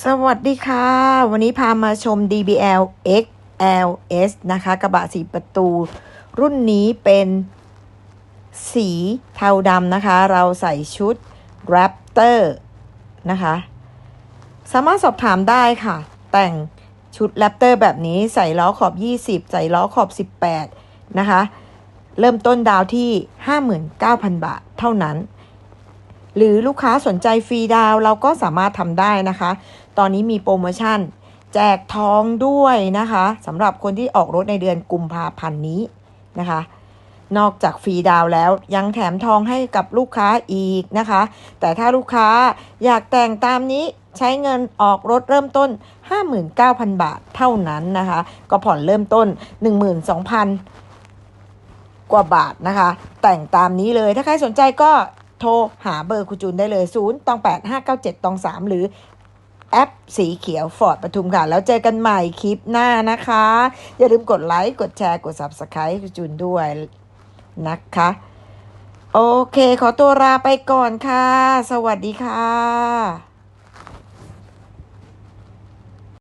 สวัสดีค่ะ วันนี้พามาชม DBL XLS นะคะ กระบะสีประตู รุ่นนี้เป็นสีเทาดำนะคะ เราใส่ชุด Raptor นะคะ สามารถสอบถามได้ค่ะ แต่งชุด Raptor แบบนี้ใส่ล้อขอบ 20 ใส่ล้อขอบ 18 นะคะ เริ่มต้นดาวที่ 59,000 บาทเท่านั้น หรือลูกค้าสนใจฟรีดาวเราก็สามารถทำได้นะคะ ตอนนี้มีโปรโมชั่น แจกทองด้วยนะคะสำหรับคนที่ออกรถในเดือนกุมภาพันธ์นี้นะคะ นอกจากฟรีดาวแล้วยังแถมทองให้กับลูกค้าอีกนะคะ แต่ถ้าลูกค้าอยากแต่งตามนี้ใช้เงินออกรถเริ่มต้น 59,000 บาทเท่านั้นนะคะ ก็ผ่อนเริ่มต้น 12,000 กว่าบาทนะคะ แต่งตามนี้เลยถ้าใครสนใจก็ โทรหาเบอร์คุณจูนได้เลย 0 ตอง 8 5 9 7 ตอง 3 หรือแอปสีเขียวฟอร์ดปทุมค่ะ แล้วเจอกันใหม่คลิปหน้านะคะ อย่าลืมกดไลค์ กดแชร์ กด Subscribe คุณจูนด้วยนะคะ โอเค ขอตัวลาไปก่อนค่ะ สวัสดีค่ะ